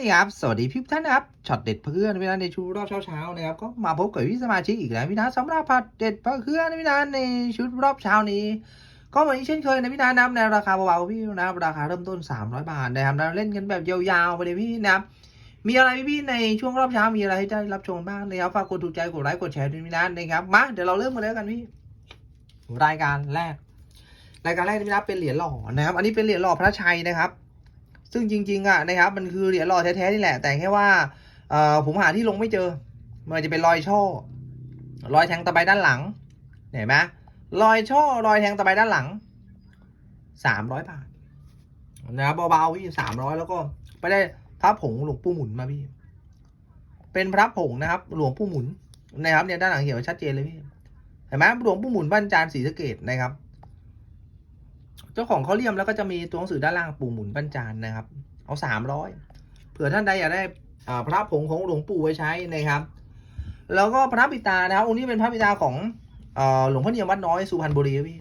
นี่ครับ สวัสดีพี่ท่านนะครับช็อตเด็ดเพื่อนพี่นัทในชุดรอบเช้าๆนะครับก็มาพบกับพี่สมาชิกอีกแล้วพี่นัทสำหรับผัดเด็ดเพื่อนพี่นัทในชุดรอบเช้านี้ ก็เหมือนเช่นเคยนะพี่นัทนะในราคาเบาๆพี่นะครับราคาเริ่มต้น 300 บาทนะครับเราเล่นกันแบบยาวๆไปเลยพี่นะครับมีอะไรพี่ในช่วงรอบเช้ามีอะไรให้ได้รับชมบ้างนะครับฝากกดถูกใจกดไลค์กดแชร์ด้วยพี่นัทนะครับมาเดี๋ยวเราเริ่มกันเลยกันพี่รายการแรก รายการแรกนี่นะครับเป็นเหรียญหล่อนะครับอันนี้เป็นเหรียญหล่อพระชัยนะครับ ซึ่งจริงๆอะนะครับมันคือเหรียญหล่อแท้ๆนี่แหละ แต่แค่ว่าเอ่อผมหาที่ลงไม่เจอ มันจะเป็นรอยช่อ รอยแทงตะไบด้านหลัง เห็นไหมรอยช่อรอยแทงตะไบด้านหลังสามร้อยบาทนะครับเบาๆพี่สามร้อยแล้วก็ไปได้พระผงหลวงปู่หมุนมาพี่ เป็นพระผงนะครับ หลวงปู่หมุนนะครับเนี่ยด้านหลังเขียวชัดเจนเลยพี่เห็นไหมหลวงปู่หมุนบ้านจานศรีสะเกดนะครับ เจ้าของเขาเลี่ยมแล้วก็จะมีตัวหนังสือด้านล่างปู่หมุนบ้านจานนะครับ เอาสามร้อยเผื่อท่านใดอยากได้พระผงของหลวงปู่ไว้ใช้นะครับ แล้วก็พระปิตานะครับองค์นี้เป็นพระปิตาของอหลวงพ่อเนียมวัดน้อยสุพรรณบุรีพี่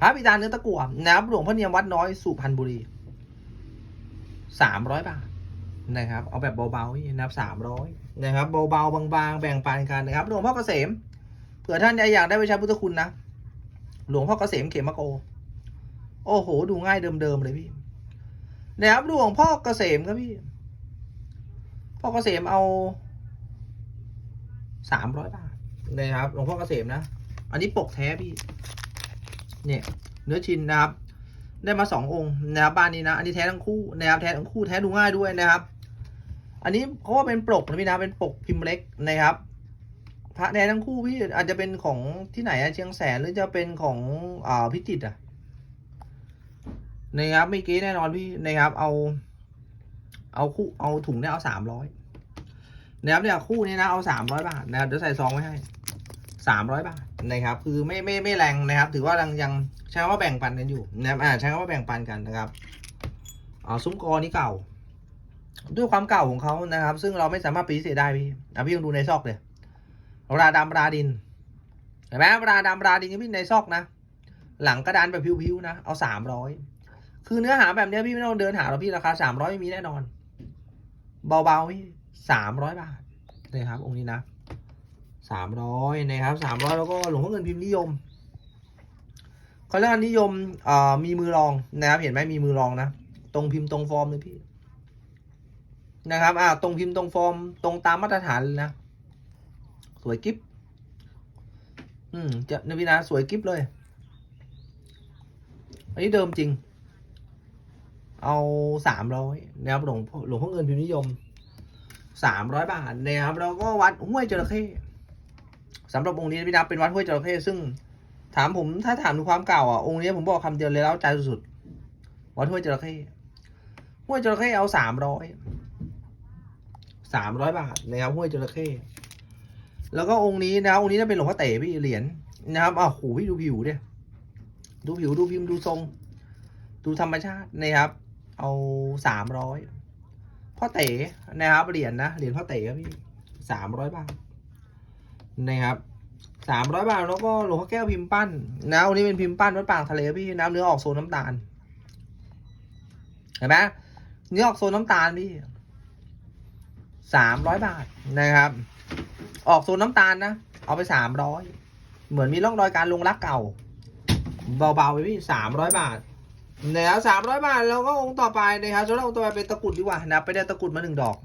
พระปิตาเนื้อตะกั่วนะครับหลวงพ่อเนียมวัดน้อยสุพรรณบุรีสามร้อยบาทนะครับ เอาแบบเบาๆพี่นะครับสามร้อยนะครับเบาๆบางๆ แบ่งปันกันนะครับหลวงพ่อเกษมเผื่อท่านใดอยากได้ไปใช้พุทธคุณนะหลวงพ่อเกษมเขมโก โอ้โห ดูง่ายเดิมๆเลยพี่นะครับหลวงพ่อเกษมครับพี่ พ่อเกษมเอาสามร้อยบาทนะครับหลวงพ่อเกษมนะ อันนี้ปกแท้พี่ เนี่ย เนื้อชินนะครับ ได้มาสององค์นะครับบ้านนี้นะ อันนี้แท้ทั้งคู่นะครับแท้ทั้งคู่แท้ดูง่ายด้วยนะครับ อันนี้เขาว่าเป็นปกนะพี่นะเป็นปกพิมพ์เล็กนะครับพระแท้ทั้งคู่พี่อาจจะเป็นของที่ไหนอะเชียงแสนหรือจะเป็นของอ่าพิจิตรอะ นะครับเมื่อกี้แน่นอนพี่นะครับ เอา เอาคู่เอาถุงเนี่ยเอาสามร้อยนะครับเนี่ยคู่นี้นะเอาสามร้อยบาทนะครับเดี๋ยวใส่ซองไว้ให้สามร้อยบาทนะครับ คือไม่ไม่ไม่แรงนะครับ ถือว่ายังยังใช้คำว่าแบ่งปันกันอยู่นะครับอ่าใช้คำว่าแบ่งปันกันนะครับอ่าซุ้มกอนี้เก่า ด้วยความเก่าของเขานะครับ ซึ่งเราไม่สามารถปฏิเสธได้พี่อะพี่ลองดูในซอกเลยราดำราดินเห็นไหมราดำราดินพี่ในซอกนะหลังกระดานแบบพิวๆนะเอาสามร้อย คือเนื้อหาแบบเนี้ยพี่ไม่ต้องเดินหาหรอกพี่ราคาสามร้อยไม่มีแน่นอน เบาๆพี่สามร้อยบาทนะครับ องค์นี้นะสามร้อยนะครับสามร้อยแล้วก็หลวงพ่อเงินพิมพ์นิยมเขาเรียกนิยมเอ่อมีมือรองนะครับ เห็นไหมมีมือรองนะตรงพิมพ์ตรงฟอร์มเลยพี่นะครับอ่าตรงพิมพ์ตรงฟอร์มตรงตามมาตรฐานเลยนะสวยกิฟอืมจะนวินาสวยกิฟเลย อันนี้เดิมจริง เอาสามร้อยนะครับหลวงหลวงพ่อเงินพิมพ์นิยมสามร้อยบาทนะครับแล้วก็วัดห้วยจระเข้สำหรับองค์นี้พี่นับเป็นวัดห้วยจระเข้ซึ่งถามผมถ้าถามดูความเก่าอะองค์นี้ผมบอกคำเดียวเลยแล้วใจสุดๆวัดห้วยจระเข้ห้วยจระเข้เอาสามร้อยสามร้อยบาทนะครับห้วยจระเข้แล้วก็องค์นี้นะองค์นี้จะเป็นหลวงพ่อเต๋พี่เหรียญนะครับอ้าวโหพี่ดูผิวเนี่ยดูผิวดูพิมพ์ดูทรง ดูธรรมชาตินะครับ เอาสามร้อยพ่อเต๋นะครับเหรียญนะเหรียญพ่อเต๋ครับพี่สามร้อยบาทนะครับสามร้อยบาทแล้วก็หลวงพ่อแก้วพิมพ์ปั้นนะองค์นี้เป็นพิมพ์ปั้นวัดปางทะเลพี่น้ำเนื้อออกโซนน้ำตาลเห็นไหมเนื้อออกโซนน้ำตาลพี่สามร้อยบาทนะครับ ออกโซนน้ำตาลนะเอาไปสามร้อยเหมือนมีร่องรอยการลงรักเก่า เบาๆไปพี่สามร้อยบาท นะครับสามร้อยบาทแล้วก็องค์ต่อไปนะครับส่วนองค์ต่อไปเป็นตะกรุดดีกว่านะไปได้ตะกรุดมาหนึ่งดอก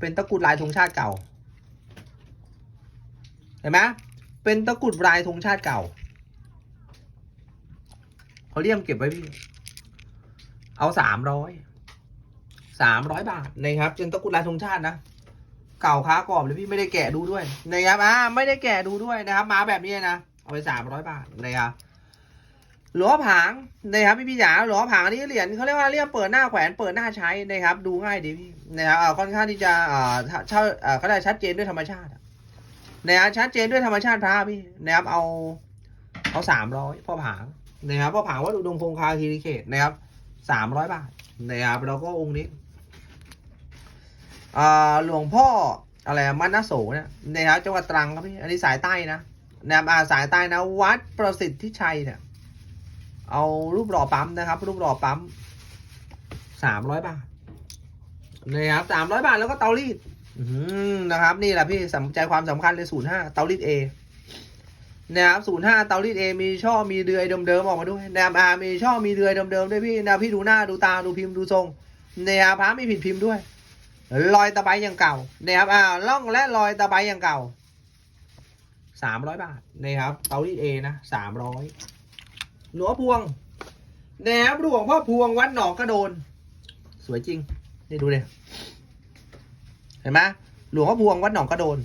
เป็นตะกรุดลายธงชาติเก่า เห็นไหมเป็นตะกรุดลายธงชาติเก่าเขาเรียมเก็บไว้พี่ เอาสามร้อยสามร้อยบาทนะครับเป็นตะกรุดลายธงชาตินะเก่าค้ากรอบเลยพี่ไม่ได้แกะดูด้วยนะครับอ่าไม่ได้แกะดูด้วยนะครับ มาแบบนี้นะเอาไปสามร้อยบาทนะครับ หลวผางนะครับพี่พี่จ๋าหลวผางนนี้เหรียญเขาเรียกว่าเรียกเปิดหน้าแขวนเปิดหน้าใช้นะครับ ดูง่ายดีพี่นะครับค่อนข้างที่จะอ่าเช่าอ่าเขาได้ชัดเจนด้วยธรรมชาตินะครับชัดเจนด้วยธรรมชาติพระพี่นะครับเอาเอาสามร้อยพ่อผางนะครับพ่อผางวัดอุดมคงคาคีริเขตนะครับสามร้อยบาทนะครับแล้วก็องค์นี้อ่าหลวงพ่ออะไรมันนโสเนี่ยนะครับจังหวัดตรังครับพี่อันนี้สายใต้นะนะครับสายใต้นะวัดประสิทธิชัยเนี่ย เอารูปหล่อปั๊มนะครับ รูปหล่อปั๊มสามร้อยบาทนะครับสามร้อยบาทแล้วก็เตารีดนะครับ นี่แหละพี่สนใจความสำคัญเลยศูนย์ห้าเตารีดเอนะครับศูนย์ห้าเตารีดเอมีช่อมีเดือยเดิมๆออกมาด้วยนะครับอามีช่อมีเดือยเดิมๆด้วยพี่นะพี่ดูหน้าดูตาดูพิมพ์ดูทรงนะครับพระไม่ผิดพิมพ์ด้วยรอยตะไบอย่างเก่านะครับอ่าล่องและรอยตะไบอย่างเก่าสามร้อยบาทนะครับเตารีดเอนะสามร้อย หลวงพวงนะครับหลวงพ่อพวงวัดหนองกระโดน สวยจริง นี่ดูเลยเห็นไหมหลวงพ่อพวงวัดหนองกระโดน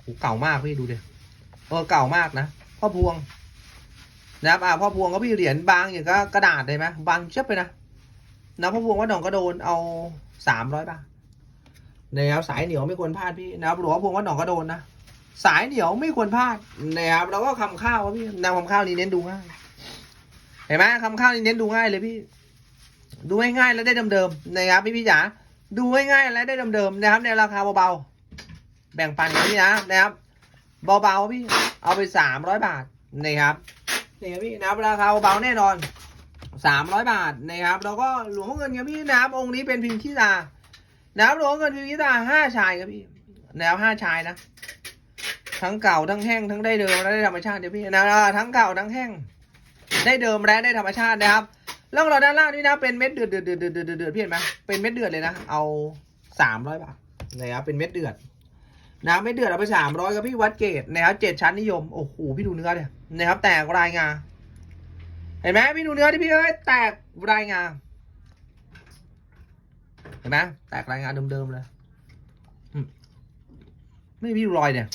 โอ้เก่ามากพี่ดูเดิเออเก่ามากนะพ่อพวงนะครับอ่าพ่อพวงก็พี่เหรียญบางอย่างก็กระดาษเลยไหมบางเช็บไปนะนะพ่อพวงวัดหนองกระโดนเอาสามร้อยบาทนะครับสายเหนียวไม่ควรพลาดพี่นะครับหลวงพ่อพวงวัดหนองกระโดนนะ สายเหนียวไม่ควรพลาดนะครับแล้วก็คำข้าวครับพี่แนวคำข้าวนี้เน้นดูง่ายเห็นไหมคำข้าวนี้เน้นดูง่ายเลยพี่ ดูง่ายๆแล้วได้เดิมๆนะครับพี่พี่จ๋าดูง่ายๆแล้วได้เดิมๆนะครับ ในราคาเบาๆแบ่งปันกันพี่นะนะครับเบาๆพี่ เอาไปสามร้อยบาทนะครับนี่ครับพี่นะครับราคาเบาๆแน่นอนสามร้อยบาทนะครับแล้วก็หลวงพ่อเงินครับพี่นะครับองค์นี้เป็นพิมพ์ที่ตานะครับหลวงพ่อเงินพิมพ์ที่ตาห้าชายครับพี่แนะครับห้าชายนะ ทั้งเก่าทั้งแห้งทั้งได้เดิมและได้ธรรมชาติเดี๋ยวพี่นะทั้งเก่าทั้งแห้งได้เดิมและได้ธรรมชาตินะครับแล้วเราด้านล่างนี่นะเป็นเม็ดเดือดเดือดเดือดเดือดเดือดเดือดพี่เห็นไหมเป็นเม็ดเดือดเลยนะเอาสามร้อยบาทนะครับเป็นเม็ดเดือดนะเม็ดเดือดเอาไปสามร้อยครับพี่วัดเกตนะครับเจ็ดชั้นนิยมโอ้โหพี่ดูเนื้อเนี่ยนะครับแตกรายงาเห็นไหมพี่ดูเนื้อที่พี่เอ้ยแตกรายงาเห็นไหมแตกรายงาเดิมๆเลยไม่พี่ดูรอยเนี่ย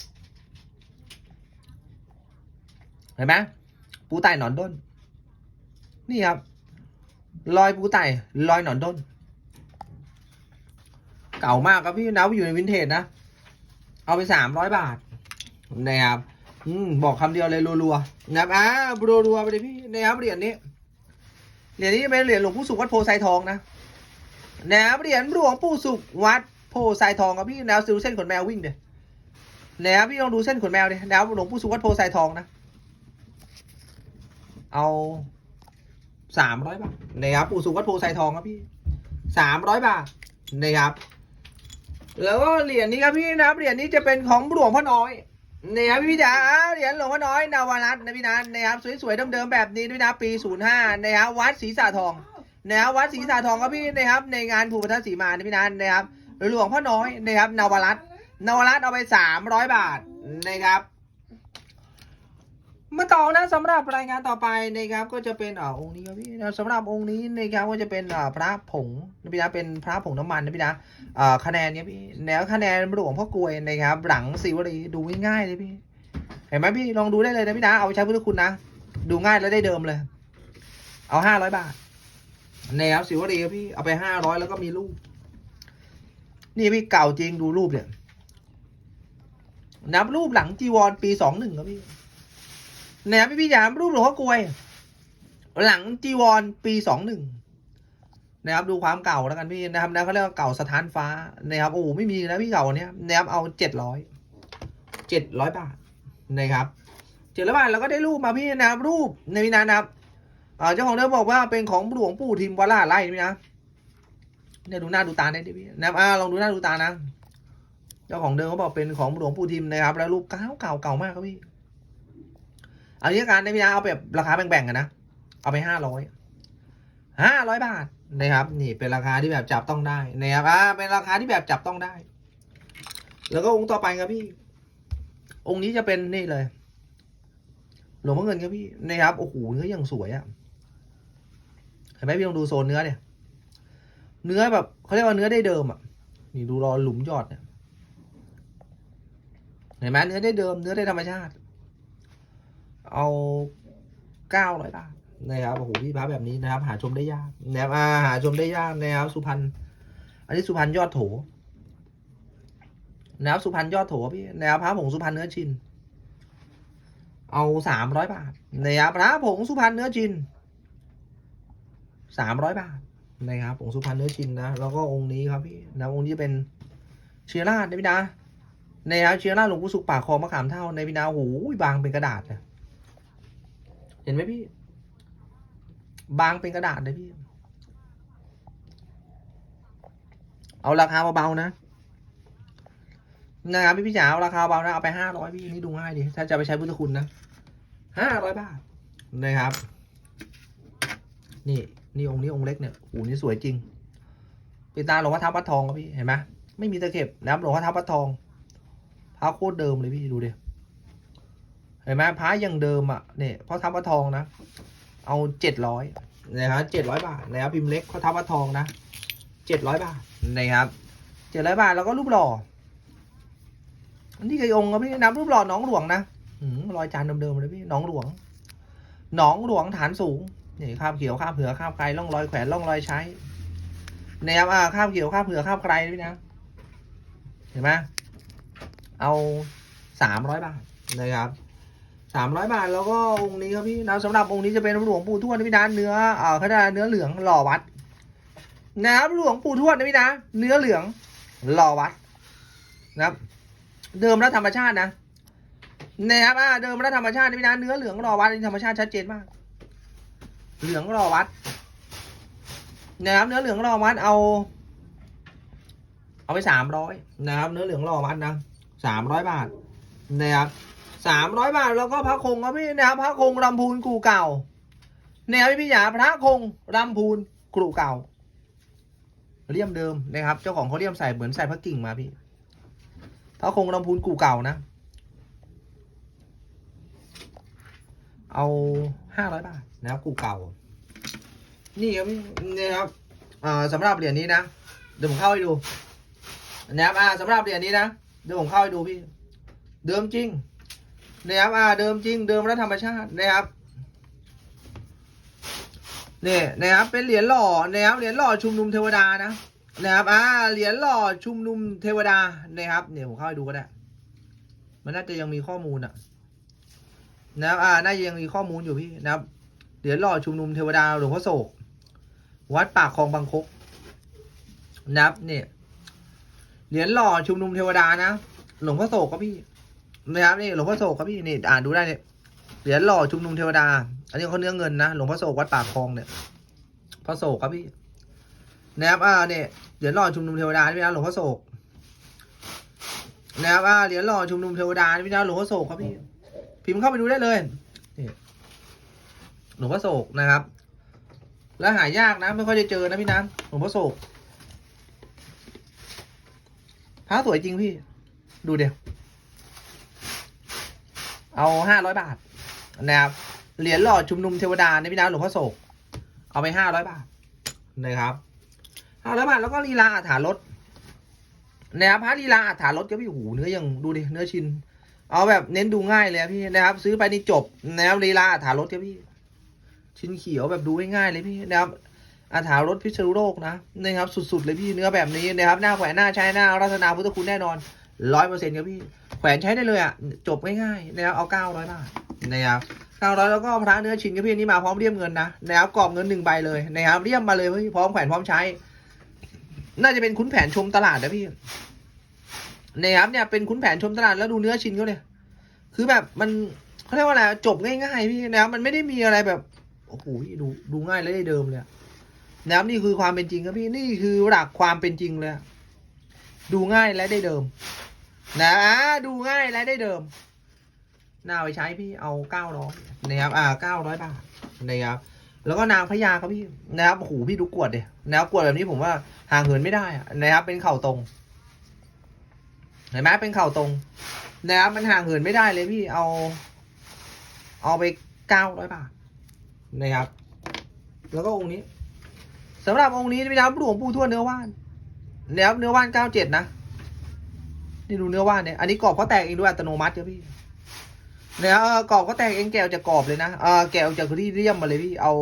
เห็นไหมปูไตหนอนด้น นี่ครับ รอยปูไต่รอยหนอนด้น เก่ามากครับพี่นะอยู่ในวินเทจนะ เอาไปสามร้อยบาทนะครับอืมบอกคำเดียวเลยรัวๆนะครับอ่ารัวๆไปเลยพี่นะครับเหรียญนี้เหรียญนี้เป็นเหรียญหลวงปู่สุขวัดโพไซทองนะนะครับเหรียญหลวงปู่สุขวัดโพไซทองครับพี่แนวซิลเส้นขนแมววิ่งเดี๋ยนะครับพี่ลองดูเส้นขนแมวดิแนวหลวงปู่สุขวัดโพไซทองนะ เอาสามร้อยบาทนะครับปู่สุวัดโพไซทองครับพี่สามร้อยบาทนะครับ แล้วก็เหรียญนี้ครับพี่นะครับเหรียญนี้จะเป็นของหลวงพ่อน้อยนะครับพี่จ๋าเหรียญหลวงพ่อน้อยนาวารัตน์นะพี่นันนะครับสวยๆเดิมๆแบบนี้ด้วยนะปีศูนย์ห้านะครับวัดศรีสาทองนะครับวัดศรีสาทองครับพี่นะครับในงานภูมิพัฒน์ศรีมานะพี่นันนะครับหลวงพ่อน้อยนะครับนาวารัตน์นาวารัตน์เอาไปสามร้อยบาทนะครับ มาต่อนะสำหรับรายงานต่อไปนะครับก็จะเป็นอ่าองค์นี้ครับพี่นะสำหรับองค์นี้นะครับก็จะเป็นอ่าพระผงนะพี่นะเป็นพระผงน้ำมันนะพี่นะอ่าคะแนนเนี้ยพี่แนวคะแนนหลวงพ่อกลวยนะครับ หลังศิวลีดูง่ายๆเลยพี่ เห็นไหมพี่ลองดูได้เลยนะพี่นะเอาใช้พุทธคุณนะดูง่ายแล้วได้เดิมเลย เอาห้าร้อยบาทแนวศิวลีครับพี่เอาไปห้าร้อยแล้วก็มีรูป นี่พี่เก่าจริงดูรูปเนี่ยนับรูปหลังจีวรปีสองหนึ่งครับพี่ แหนมพี่จ๋ารูปหลวงพ่อกลวย หลังจีวรปีสองหนึ่งนะครับดูความเก่าแล้วกันพี่นะครับนะเขาเรียกว่าเก่าสถานฟ้านะครับโอ้ไม่มีนะพี่เก่าเนี้ยนะครับเอาเจ็ดร้อยเจ็ดร้อยบาทนะครับเจ็ดร้อยบาทเราก็ได้รูปมาพี่นะครับรูปในวินานะครับเจ้าของเดิมบอกว่าเป็นของหลวงปู่ทิมวัดลาไร่นี่นะเนี่ยดูหน้าดูตาได้ดิพี่นะครับอ่าลองดูหน้าดูตานะ เจ้าของเดิมเขาบอกเป็นของหลวงปู่ทิมนะครับ แล้วรูปเก่าเก่าเก่ามากครับพี่ เอางี้ละกันนะพี่นะเอาแบบราคาแบ่งๆกันนะ เอาไปห้าร้อยห้าร้อยบาทนะครับ นี่เป็นราคาที่แบบจับต้องได้นะครับอ่าเป็นราคาที่แบบจับต้องได้ แล้วก็องค์ต่อไปครับพี่ องค์นี้จะเป็นนี่เลย หลวงพ่อเงินครับพี่นะครับโอ้โหเนื้ออย่างสวยอะ่ะเห็นไหมพี่ลองดูโซนเนื้อเนี่ย เนื้อแบบเขาเรียกว่าเนื้อได้เดิมอะ่ะนี่ดูรอหลุมยอดเนี่ยเห็นไหมเนื้อได้เดิมเนื้อได้ธรรมชาติ เอาเก้าร้อยบาทนะครับโอ้โหพี่พระแบบนี้นะครับ หาชมได้ยากนะครับอ่าหาชมได้ยากนะครับสุพรรณอันนี้สุพรรณยอดโถนะครับสุพรรณยอดโถพี่นะครับพระผงสุพรรณเนื้อชิน เอาสามร้อยบาทนะครับพระผงสุพรรณเนื้อชินสามร้อยบาทนะครับผงสุพรรณเนื้อชินนะแล้วก็องค์นี้ครับพี่นะองค์นี้เป็นเชียร่าในพี่นะนะครับเชียร่าหลวงปู่สุขปากคองมะขามเท่าในพี่นะโอ้โหบางเป็นกระดาษเลย เห็นไหมพี่ บางเป็นกระดาษเลยพี่ เอาราคาเบาๆนะนะครับพี่พี่จ๋าเอาราคาเบานะเอาไปห้าร้อยพี่นี่ดูง่ายดีถ้าจะไปใช้พุทธคุณนะห้าร้อยบาทนะครับ นี่นี่องค์นี้องค์เล็กเนี่ยโอ้นี่สวยจริงเป็นตาหลวงพ่อทับวัดทองครับพี่เห็นไหมไม่มีตะเข็บนะครับหลวงพ่อทับวัดทองพระโคตรเดิมเลยพี่ดูเดิ เห็นไหมพระยังเดิมอะเนี่ยพ่อทับวัดทองนะ เอาเจ็ดร้อยนะครับเจ็ดร้อยบาทนะครับพิมพ์เล็กพ่อทับวัดทองนะเจ็ดร้อยบาทนะครับเจ็ดร้อยบาทแล้วก็รูปหล่ออันนี้กี่องค์ครับพี่นับรูปหล่อหนองหลวงนะอืมรอยจานเดิมๆเลยพี่หนองหลวงหนองหลวงฐานสูงนี่ข้ามเขียวข้ามเผือข้ามไกลล่องรอยแขวนล่องรอยใช้นะครับอ่าข้ามเขียวข้ามเผือข้ามไกลด้วยนะเห็นไหมเอาสามร้อยบาทนะครับ สามร้อยบาทแล้วก็องค์นี้ครับพี่นะสำหรับองค์นี้จะเป็นหลวงปู่ทวดนะพี่นะเนื้อเอ่อเขาเรียกอะเนื้อเหลืองหล่อวัดนะครับหลวงปู่ทวดนะพี่นะเนื้อเหลืองหล่อวัดนะครับ เดิมแล้วธรรมชาตินะนะครับอ่าเดิมแล้วธรรมชาตินะพี่นะเนื้อเหลืองหล่อวัดธรรมชาติชัดเจนมาก เหลืองรอวัดนะครับเนื้อเหลืองรอวัดเอา เอาไปสามร้อยนะครับ เนื้อเหลืองรอวัดนะสามร้อยบาทนะครับ สามร้อยบาทแล้วก็พระคงครับพี่นะครับพระคงลำพูนกูเก่าเนี่ยพี่พี่หยาพระคงลำพูนกรูเก่าเลี่ยมเดิมนะครับ เจ้าของเขาเลี่ยมใส่เหมือนใส่พระกิ่งมาพี่พระคงลำพูนกูเก่านะ เอาห้าร้อยบาทนะครับกูเก่า นี่ครับนี่ครับอ่าสำหรับเหรียญนี้นะเดี๋ยวผมเข้าให้ดูนะครับอ่าสำหรับเหรียญนี้นะเดี๋ยวผมเข้าให้ดูพี่ เดิมจริง นะครับอ่าเดิมจริงเดิมและธรรมชาตินะครับเนี่ยนะครับเป็นเหรียญหล่อนะครับเหรียญหล่อชุมนุมเทวดานะนะครับอ่าเหรียญหล่อชุมนุมเทวดานะครับเนี่ยผมเข้าให้ดูก็ได้มันน่าจะยังมีข้อมูลอะนะครับอ่าน่าจะยังมีข้อมูลอยู่พี่นะครับเหรียญหล่อชุมนุมเทวดาหลวงพ่อโศก วัดปากคลองบางคกนะครับเนี่ยเหรียญหล่อชุมนุมเทวดานะ หลวงพ่อโศกครับพี่ นะครับนี่หลวงพ่อโศกครับพี่นี่อ่านดูได้เนี่ยเหรียญหล่อชุมนุมเทวดา อันนี้เขาเนื้อเงินนะหลวงพ่อโศกวัดปากคลองเนี่ยพ่อโศกครับพี่นะครับอ่าเนี่ยเหรียญหล่อชุมนุมเทวดานี่นะหลวงพ่อโศกนะครับอ่าเหรียญหล่อชุมนุมเทวดานี่นะหลวงพ่อโศกครับพี่ พิมพ์เข้าไปดูได้เลยนี่หลวงพ่อโศกนะครับ แล้วหายากนะไม่ค่อยได้เจอนะพี่น้ำหลวงพ่อโศกพระสวยจริงพี่ ดูเดี๋ยว เอาห้าร้อยบาทนะครับเหรียญหล่อชุมนุมเทวดาในพี่น้ำหลวงพ่อโศก เอาไปห้าร้อยบาทนะครับห้าร้อยบาทแล้วก็ลีลาอาถารถนะครับพระลีลาอาถารถก็พี่หูเนื้อยังดูดิเนื้อชิ้นเอาแบบเน้นดูง่ายเลยพี่นะครับ ซื้อไปนี่จบนะครับลีลาอาถารถครับพี่ ชิ้นเขียวแบบดูง่ายๆเลยพี่นะครับอาถารถพิษณุโลกนะนะครับสุดๆเลยพี่เนื้อแบบนี้นะครับหน้าแขวนหน้าใช้หน้ารัตนาพุทธคุณแน่นอนร้อยเปอร์เซ็นต์ครับพี่ แขวนใช้ได้เลยอะ จบง่ายๆนะครับเอาเก้าร้อยบาทนะครับเก้าร้อยแล้วก็พระเนื้อชิ้นครับพี่อันนี้มาพร้อมเรียมเงินนะนะครับกรอบเงินหนึ่งใบเลยนะครับเรียมมาเลยพร้อมแขวนพร้อมใช้ น่าจะเป็นคุ้นแผนชมตลาดนะพี่นะครับเนี่ยเป็นคุ้นแผนชมตลาดแล้วดูเนื้อชิ้นเขาเนี่ยคือแบบมันเขาเรียกว่าอะไรจบง่ายๆพี่นะครับมันไม่ได้มีอะไรแบบโอ้โหดูดูง่ายและได้เดิมเลยนะครับนี่คือความเป็นจริงครับพี่นี่คือหลักความเป็นจริงเลย ดูง่ายและได้เดิม นะดูง่ายและได้เดิมนาไปใช้พี่เอาเก้าร้อยนะครับอ่าเก้าร้อยบาทนะครับแล้วก็นางพญาครับพี่นะครับโอ้โหพี่ดูกวดเดียนะครับกวดแบบนี้ผมว่าห่างเหินไม่ได้นะครับ เป็นเข่าตรงเห็นไหมเป็นเข่าตรงนะครับมันห่างเหินไม่ได้เลยพี่เอา เอาไปเก้าร้อยบาทนะครับ แล้วก็องค์นี้สำหรับองค์นี้นะครับหลวงปู่ทวดเนื้อว่านนะครับเนื้อว่านเก้าเจ็ดนะ นี่ดูเนื้อว่านเนี่ย อันนี้กรอบเขาแตกเองด้วยอัตโนมัติครับพี่เนี่ยกรอบเขาแตกเองแกวจะกรอบเลยนะเออแกวจากที่เรียมมาเลยพี่ เอา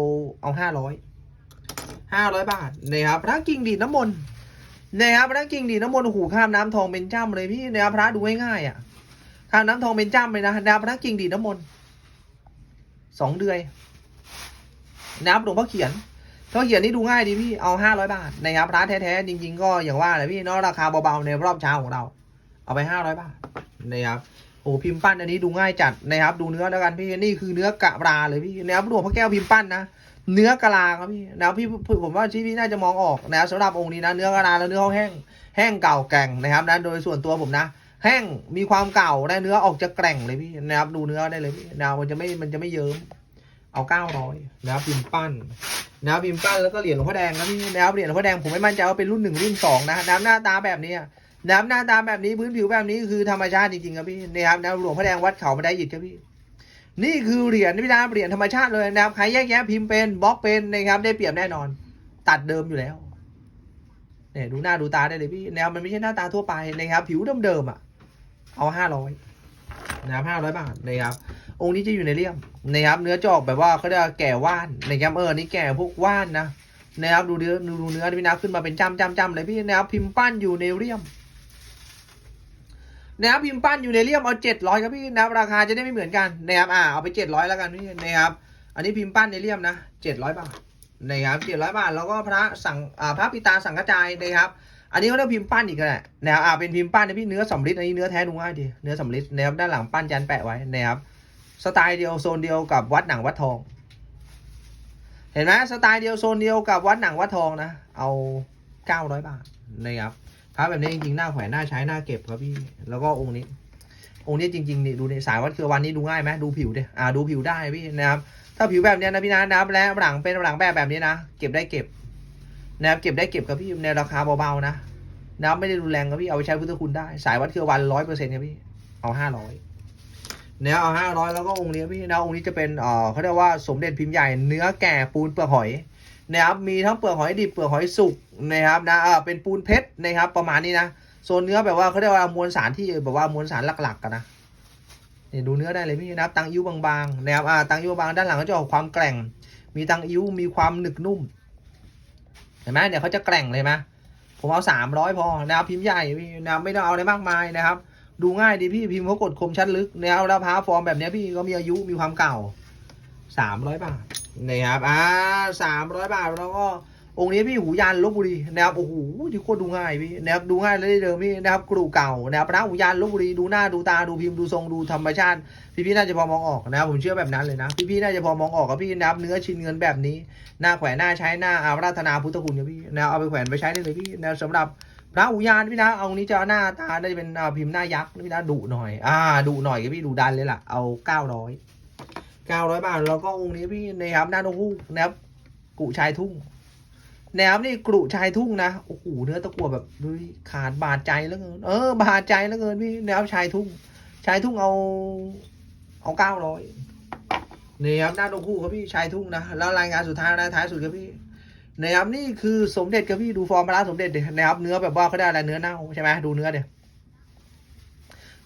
เอาห้าร้อยห้าร้อยบาทนะครับพระกิ่งดีดน้ำมนต์นะครับพระกิ่งดีดน้ำมนต์หูข้ามน้ำทองเป็นจ้ำเลยพี่นะครับพระดูง่ายๆอะ ข้ามน้ำทองเป็นจ้ำเลยนะนะครับพระกิ่งดีดน้ำมนต์สองเดือยนะครับหลวงพ่อเขียนพ่อเขียนนี่ดูง่ายดีพี่เอาห้าร้อยบาทนะครับพระแท้ๆจริง ๆ ก็อย่างว่าแหละพี่เนาะราคาเบาๆในรอบเช้าของเรา เอาไปห้าร้อยบาทนะครับโอ้พิมพ์ปั้นอันนี้ดูง่ายจัดนะครับ ดูเนื้อแล้วกันพี่นี่คือเนื้อกะปลาเลยพี่นะครับหลวงพ่อแก้วพิมพ์ปั้นนะเนื้อกะลาครับพี่นะครับพี่ผมว่าที่พี่น่าจะมองออกนะครับสำหรับองค์นี้นะเนื้อกะลาแล้วเนื้อเขาแห้งแห้งเก่าแก่งนะครับนะโดยส่วนตัวผมนะ แห้งมีความเก่าได้เนื้อออกจะแกร่งเลยพี่นะครับดูเนื้อได้เลยพี่นะมันจะไม่มันจะไม่เยิ้มเอาเก้าร้อยนะครับพิมพ์ปั้นนะครับพิมพ์ปั้นแล้วก็เหรียญหลวงพ่อแดงนะพี่นะครับเหรียญหลวงพ่อแดงผมไม่มั่นใจว่าเป็นรุ่นหนึ่งรุ่นสองนะนะครับหน้าตาแบบนี้ นะครับหน้าตาแบบนี้พื้นผิวแบบนี้คือธรรมชาติจริงๆครับพี่นะครับนะหลวงพ่อแดงวัดเขามาได้ยิดครับพี่ นี่คือเหรียญพี่นะเหรียญธรรมชาติเลยนะครับใครแยกแยะพิมพ์เป็นบล็อกเป็นนะครับได้เปรียบแน่นอน ตัดเดิมอยู่แล้วเนี่ยดูหน้าดูตาได้เลยพี่นะครับมันไม่ใช่หน้าตาทั่วไปนะครับ ผิวเดิมๆอะ เอาห้าร้อยนะครับห้าร้อยบาทนะครับองค์นี้จะอยู่ในเลี่ยมนะครับ เนื้อจอกแบบว่าเขาเรียกแก่ว่านนะครับเออนี่แก่พวกว่านนะนะครับดูเนื้อดูเนื้อพี่นะขึ้นมาเป็นจ้ำจ้ำจ้ำเลยพี่นะครับพิมพ์ปั้นอยู่ในเลี่ยม นะครับพิมพ์ปั้นอยู่ในเลี่ยมเอาเจ็ดร้อยครับพี่นะครับราคาจะได้ไม่เหมือนกันนะครับอ่าเอาไปเจ็ดร้อยแล้วกันพี่นะครับอันนี้พิมพ์ปั้นในเลี่ยมนะเจ็ดร้อยบาทนะครับเจ็ดร้อยบาทแล้วก็พระสังอ่าพระปิตาสังกจายนะครับอันนี้เขาเรียกพิมพ์ปั้นอีกแหละนะครับอ่าเป็นพิมพ์ปั้นนะพี่เนื้อสำริดอันนี้เนื้อแท้ดูง่ายดีเนื้อสำริดนะครับด้านหลังปั้นยันแปะไว้นะครับสไตล์เดียวโซนเดียวกับวัดหนังวัดทอง เห็นไหมสไตล์เดียวโซนเดียวกับวัดหนังวัดทองนะเอาเก้าร้อยบาทนะครับ พระแบบนี้จริงๆหน้าแขวนหน้าใช้หน้าเก็บครับพี่ แล้วก็องค์นี้ องค์นี้จริงๆนี่ดูในสายวัดคือวันนี้ดูง่ายไหมดูผิวดิอ่าดูผิวได้พี่นะครับถ้าผิวแบบนี้นะพี่นะนับและหลังเป็นหลังแบบแบบนี้นะเก็บได้เก็บนะครับเก็บได้เก็บครับพี่ในราคาเบาๆนะนะครับไม่ได้รุนแรงครับพี่เอาไปใช้พุทธคุณได้ สายวัดคือวันร้อยเปอร์เซ็นต์ครับพี่เอาห้าร้อยเนี่ยเอาห้าร้อยแล้วก็องค์นี้พี่นะองค์นี้จะเป็นเออเขาเรียกว่าสมเด็จพิมพ์ใหญ่เนื้อแก่ปูนเปลือกหอย นะครับมีทั้งเปลือกหอยดิบเปลือกหอยสุกนะครับนะเออเป็นปูนเพชรนะครับประมาณนี้นะโซนเนื้อแบบว่าเขาเรียกว่ามวลสารที่แบบว่ามวลสารหลักๆกันนะเนี่ยดูเนื้อได้เลยพี่นะครับตังอิ้วบางๆนะครับอ่าตังอิ้วบางด้านหลังก็จะออกความแกร่ง มีตังอิ้วมีความหนึบนุ่มเห็นไหมเดี๋ยวเขาจะแกร่งเลยไหมผมเอาสามร้อยพอนะครับพิมพ์ใหญ่พี่นะครับไม่ต้องเอาอะไรมากมายนะครับ ดูง่ายดีพี่พิมพ์เขากดคมชัดลึกนะครับแล้วพาฟอร์มแบบนี้พี่ก็มีอายุมีความเก่า สามร้อยบาทนะครับอ่าสามร้อยบาทแล้วก็องค์นี้พี่หูยันลบบุรีนะครับโอ้โหที่โคตรดูง่ายพี่นะครับดูง่ายเลยเดิมพี่นะครับกรูเก่านะครับพระหูยันลบบุรีดูหน้าดูตาดูพิมพ์ดูทรงดูธรรมชาติ พี่พี่ๆน่าจะพอมองออกนะครับผมเชื่อแบบนั้นเลยนะพี่พี่ๆน่าจะพอมองออกกับพี่นะครับเนื้อชิ้นเงินแบบนี้หน้าแขวนหน้าใช้หน้าอาราธนาพุทธคุณครับพี่นะเอาไปแขวนไปใช้ได้เลยพี่นะสำหรับพระอุยานพี่นะเอานี้จะหน้าตาได้เป็นพิมพ์หน้ายักษ์พี่นะดุหน่อยอ่าดุหน่อยครับพี่ดุดันเลยล่ะเอาเก้าร้อย เก้าร้อยบาท แล้วก็องค์นี้พี่นะครับหน้าตงคู่นะครับกุชายทุ่งแนวนี่กรุชายทุ่งนะโอ้โหเนื้อตะกั่วแบบดูขาดบาดใจแล้วเกินเออบาดใจแล้วเกินพี่แนวชายทุ่ง ชายทุ่งเอาเอาเก้าร้อยนี่ครับหน้าตรงคู่ครับพี่ชายทุ่งนะแล้วรายงานสุดท้ายรายท้ายสุดครับพี่นะครับนี่คือสมเด็จครับพี่ดูฟอร์มพระสมเด็จเดี๋ยนะครับเนื้อแบบว่าเขาได้อะไรเนื้อเน่าใช่ไหมดูเนื้อเดี๋ยว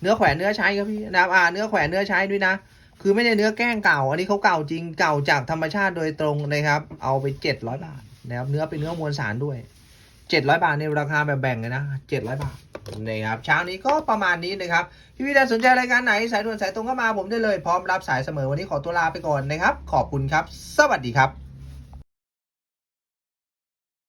เนื้อแขวนเนื้อใช้ครับพี่นะครับอ่าเนื้อแขวนเนื้อใช้ด้วยนะ คือไม่ได้เนื้อแกล้งเก่า อันนี้เขาเก่าจริงเก่าจากธรรมชาติโดยตรงนะครับ เอาไปเจ็ดร้อยบาทนะครับ เนื้อเป็นเนื้อมวลสารด้วยเจ็ดร้อยบาทในราคาแบบแบ่งเลยนะเจ็ดร้อยบาทนะครับเช้านี้ก็ประมาณนี้นะครับพี่วีดาสนใจรายการไหนสายด่วนสายตรงก็มาผมได้เลยพร้อมรับสายเสมอวันนี้ขอตัวลาไปก่อนนะครับ ขอบคุณครับ สวัสดีครับ